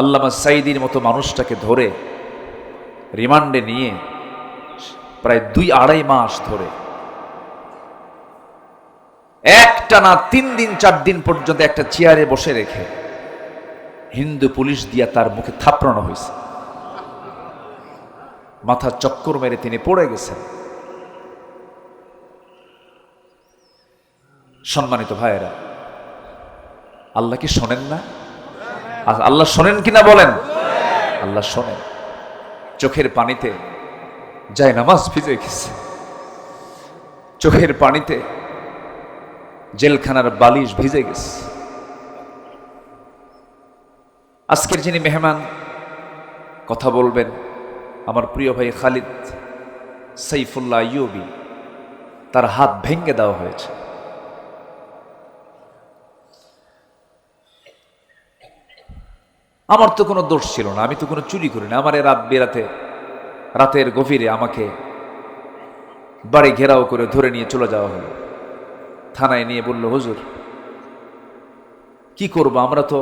আল্লামা সাইদির মতো মানুষটাকে ধরে রিমান্ডে নিয়ে প্রায় দুই আড়াই মাস ধরে একটা না তিন দিন, চার দিন পর্যন্ত একটা চেয়ারে বসে রেখে হিন্দু পুলিশ দিয়া তার মুখে থাপড়ানো হয়েছে। মাথা চক্কর মেরে তিনি পড়ে গেছেন। সম্মানিত ভাইয়েরা, আল্লাহ কি শোনেন না? আর আল্লাহ শোনেন কিনা বলেন? আল্লাহ শোনেন। চোখের পানিতে যায় নামাজ ভিজে গেছে। চোখের পানিতে জেলখানার বালিশ ভিজে গেছে। আজকের যিনি মেহমান কথা বলবেন, আমার প্রিয় ভাই খালিদ সাইফুল্লাহ ইউবি তার হাত ভেঙে দেওয়া হয়েছে। আমার তো কোনো দোষ ছিল না, আমি তো কোনো চুরি করি না আমার রাত বেরাতে, রাতের গভীরে আমাকে বাড়ি ঘেরাও করে ধরে নিয়ে চলে যাওয়া হলো। থানায় নিয়ে বলল, হুজুর, কি করব? আমরা তো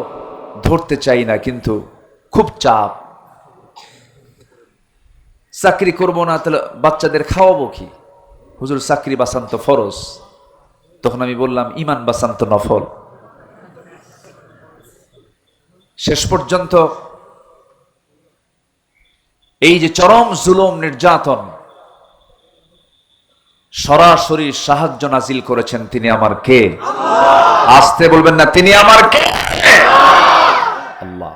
ধরতে চাই না, কিন্তু খুব চাপ। চাকরি করব না, তাহলে বাচ্চাদের খাওয়াবো কি? হুজুর, চাকরি বাসান্ত ফরজ। তখন আমি বললাম, ইমান বাসান্ত নফল। শেষ পর্যন্ত এই যে চরম জুলুম নির্যাতন, সরাসরি সাহায্য নাজিল করেছেন তিনি আমার কে? আসতে বলবেন না, তিনি আমার কে? আল্লাহ,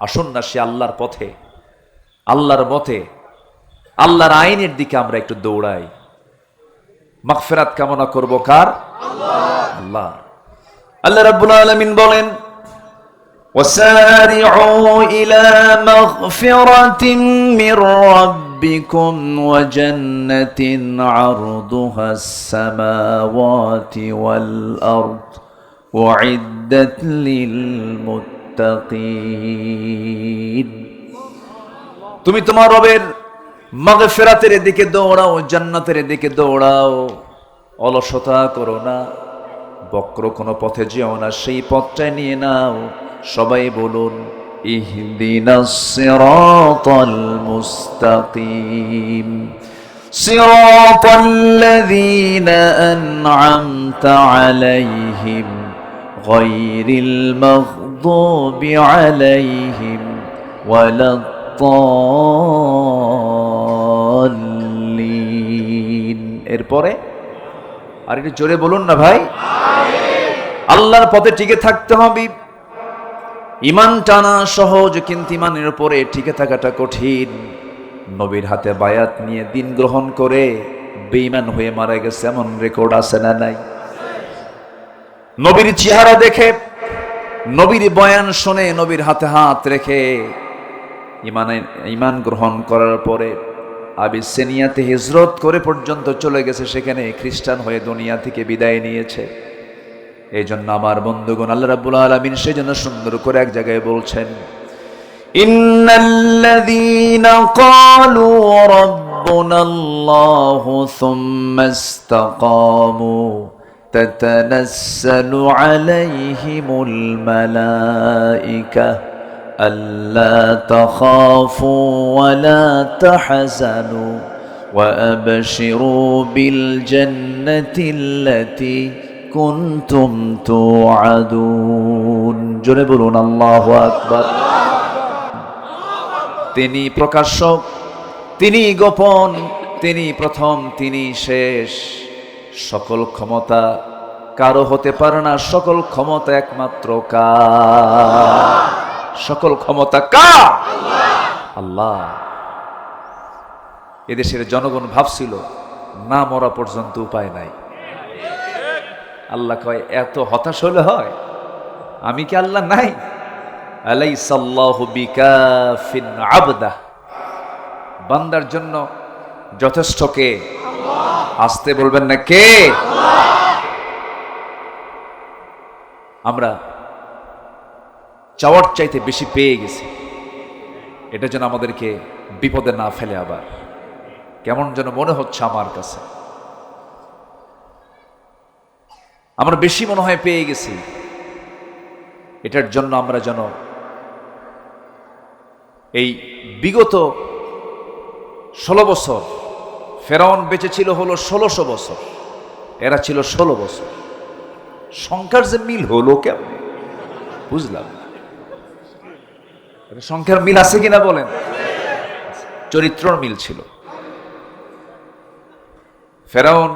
আসুন না সে আল্লাহর পথে, আল্লাহর মতে, আল্লাহর আইনের দিকে আমরা একটু দৌড়াই। মাগফিরাত কামনা করব কার? আল্লাহ। আল্লাহ রাব্বুল আলামিন বলেন وسارعوا إلى مغفرة من ربكم وجنة عرضها السماوات والأرض وعدت للمتقين তুমি তোমার রবের মাগফিরাতের দিকে দৌড়াও জান্নাতের দিকে দৌড়াও অলসতা করো না বক্র কোনো পথে যেও না সেই পথটায় নিয়ে নাও সবাই বলুন সিরাতাল মুস্তাকিম। সিরাতাল লাযীনা আন'আমতা আলাইহিম গায়রিল মাগদুবি আলাইহিম ওয়ালাদ-দাল্লিন এরপরে আর একটু জোরে বলুন না ভাই? আল্লাহর পথে টিকে থাকতে হবে। ইমান টানা সহজ, কিন্তু ইমানের উপরে টিকে থাকাটা কঠিন। নবীর হাতে বায়াত নিয়ে দিন গ্রহণ করে বেঈমান হয়ে মারা গেছে, এমন রেকর্ড আছে না নাই? নবীর চেহারা দেখে, নবীর বয়ান শুনে নবীর হাতে হাত রেখে ইমানে, ইমান গ্রহণ করার পরে আবি সেনিয়াতে হিজরত করে পর্যন্ত চলে গেছে, সেখানে খ্রিস্টান হয়ে দুনিয়া থেকে বিদায় নিয়েছে। এই জন্য আমার বন্ধুগণ আল্লাহ রাব্বুল আলামিন সেই জন্য সুন্দর করে এক জায়গায় বলছেন ইন্নাল্লাযীনা ক্বালু রাব্বুনাল্লাহু সুম্মা ইসতাকামু تتنزل عليهم الملائكة ألا تخافوا ولا تحزنوا وأبشروا بالجنة التي কুনতুম তুআদুন। জোরে বলুন, আল্লাহু আকবার। তিনি প্রকাশক, তিনি গোপন, তিনি প্রথম, তিনি শেষ। সকল ক্ষমতা কারও হতে পারে না, সকল ক্ষমতা একমাত্র সকল ক্ষমতা কা আল্লাহ। এদেশের জনগণ ভাবছিল, না মরা পর্যন্ত উপায় নাই। আল্লাহ কয়, এত হতাশ হলে হয়? আমি কি আল্লাহ নাই? আলাই সাল্লাহু বিকাফিন আবদা। বান্দার জন্য যথেষ্ট কে? আসতে বলবেন না কে? আমরা চাওয়ার চাইতে বেশি পেয়ে গেছি। এটা যেন আমাদেরকে বিপদে না ফেলে আবার। কেমন যেন মনে হচ্ছে আমার কাছে। আমরা বেশি মনে হয় পেয়ে গেছি। এটার জন্য আমরা যেন এই বিগত ষোলো বছর, ফেরাউন বেঁচে ছিল হলো ষোলোশো বছর, এরা ছিল ষোলো বছর। সংখ্যার যে মিল হলো কেমন? বুঝলাম সংখ্যার মিল আছে কিনা বলেন? চরিত্রর মিল ছিল। ফেরাউন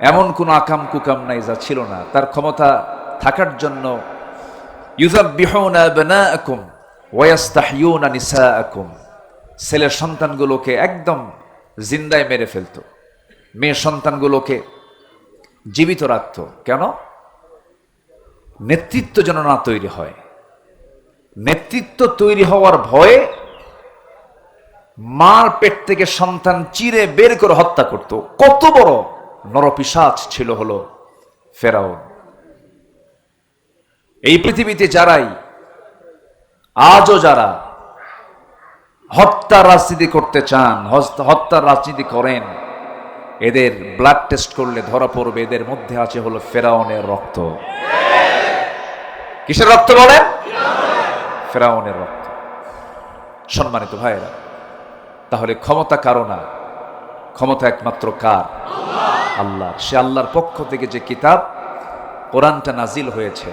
এমন কোন আকাম কুকাম নাই যা ছিল না। তার ক্ষমতা থাকার জন্য ছেলের সন্তানগুলোকে একদম জিন্দায় মেরে ফেলতো। মেয়ে সন্তানগুলোকে জীবিত রাখতো। কেন? নেতৃত্ব যেন না তৈরি হয়। নেতৃত্ব তৈরি হওয়ার ভয়ে মার পেট থেকে সন্তান চিরে বের করে হত্যা করত। কত বড় নরপিসাচ ছিল হলো ফেরাউন। এই পৃথিবীতে যারাই, আজও যারা হত্যার রাজনীতি করতে চান হত্যার রাজনীতি করেন, এদের ব্লাড টেস্ট করলে ধরা পড়বে, এদের মধ্যে আছে হলো ফেরাউনের রক্ত। কিসের রক্ত বলেন? ফেরাউনের রক্ত। সম্মানিত ভাইয়েরা, তাহলে ক্ষমতা কারও না? ক্ষমতা একমাত্র কার? আল্লাহ সে আল্লাহর পক্ষ থেকে যে কিতাব কোরআনটা নাজিল হয়েছে,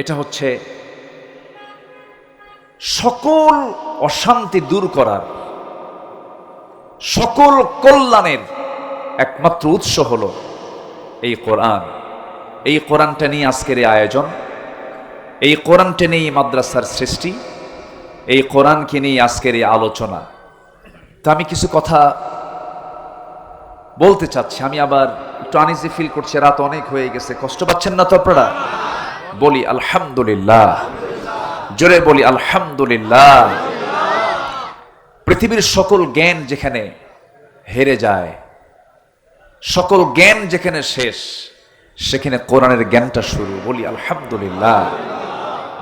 এটা হচ্ছে সকল অশান্তি দূর করার, সকল কল্যাণের একমাত্র উৎস হলো এই কোরআন। এই কোরআনটা নিয়ে আজকের এই আয়োজন, এই কোরআনটা নিয়ে মাদ্রাসার সৃষ্টি, এই কোরআনকে নিয়ে আজকের এই আলোচনা। তো আমি কিছু কথা বলতে চাচ্ছি, আমি আবার একটু আনিজি ফিল করছি, রাত অনেক হয়ে গেছে, কষ্ট পাচ্ছেন না তো আপনারা? বলি আলহামদুলিল্লাহ, জোরে বলি আলহামদুলিল্লাহ। পৃথিবীর সকল জ্ঞান যেখানে হেরে যায়, সকল জ্ঞান যেখানে শেষ, সেখানে কোরআনের জ্ঞানটা শুরু। বলি আলহামদুলিল্লাহ।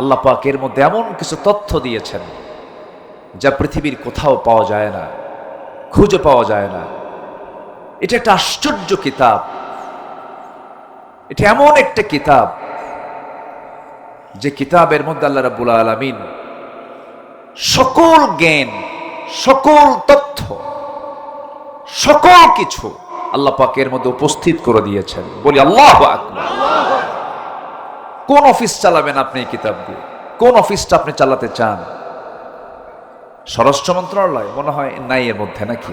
আল্লাহ পাক এর মধ্যে এমন কিছু তথ্য দিয়েছেন, যা পৃথিবীর কোথাও পাওয়া যায় না, খুঁজে পাওয়া যায় না। এটা একটা আশ্চর্য কিতাব। এটা এমন একটা কিতাব যে কিতাবের মধ্যে আল্লাহ রাব্বুল আলামিন সকল জ্ঞান, সকল তথ্য, সকল কিছু আল্লাহ পাকের মধ্যে উপস্থিত করে দিয়েছেন। বলি, আল্লাহ কোন অফিস চালাবেন আপনি এই কিতাব দিয়ে? কোন অফিসটা আপনি চালাতে চান? স্বরাষ্ট্র মন্ত্রণালয় মনে হয় নাই এর মধ্যে নাকি?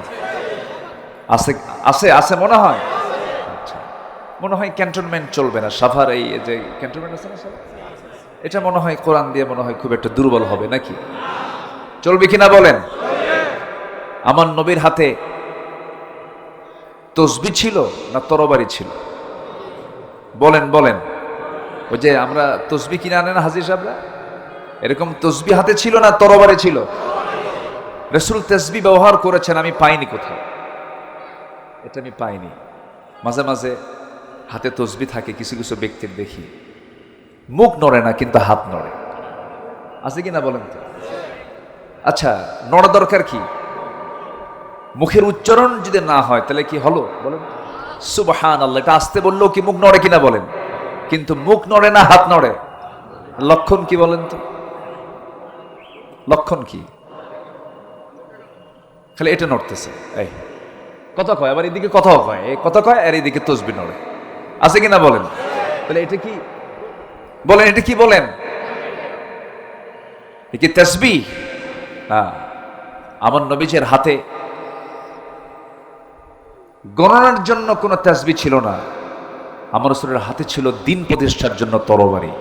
আছে আছে আছে মনে হয়? আচ্ছা। মনে হয় ক্যান্টনমেন্ট চলবে না, সাভার এই যে ক্যান্টনমেন্ট আছে না এটা মনে হয় কোরআন দিয়ে মনে হয় খুব একটা দুর্বল হবে, নাকি? চলবে কিনা বলেন? আমার নবীর হাতে তসবি ছিল না তরবারি ছিল? বলেন বলেন। ওই যে আমরা তসবি কিনে আনেন হাজির সাহেবরা? এরকম তসবি হাতে ছিল না তরবারি ছিল? রসুল তসবি ব্যবহার করেছেন, আমি পাইনি কোথাও। এটা আমি পাইনি। মাঝে মাঝে হাতে তসবি থাকে, কিছু কিছু ব্যক্তির দেখি। মুখ নড়ে না, কিন্তু হাত নড়ে। আছে কি না বলেন তো? আচ্ছা নড়া দরকার কি? মুখের উচ্চারণ যদি না হয়, তাহলে কি হলো? বলেন। সুবহান আল্লাহ এটা আসতে বললেও কি মুখ নড়ে কিনা বলেন? কিন্তু মুখ নড়ে না, হাত নড়ে। লক্ষণ কি বলেন তো? লক্ষণ কি? খালি এটা নড়তেছে, এই। কথা কয়, আবার এদিকে কথাও কয়। এই কথা কয়, আর এদিকে তসবি নড়ে। আছে কিনা বলেন? তাহলে এটা কি? বলেন, এটা কি বলেন? কি তসবি হ্যাঁ আমার নবীজের হাতে গণনার জন্য কোনো তসবি ছিল না। আমার রসুলের হাতে ছিল দিন প্রতিষ্ঠার জন্য তরবারি।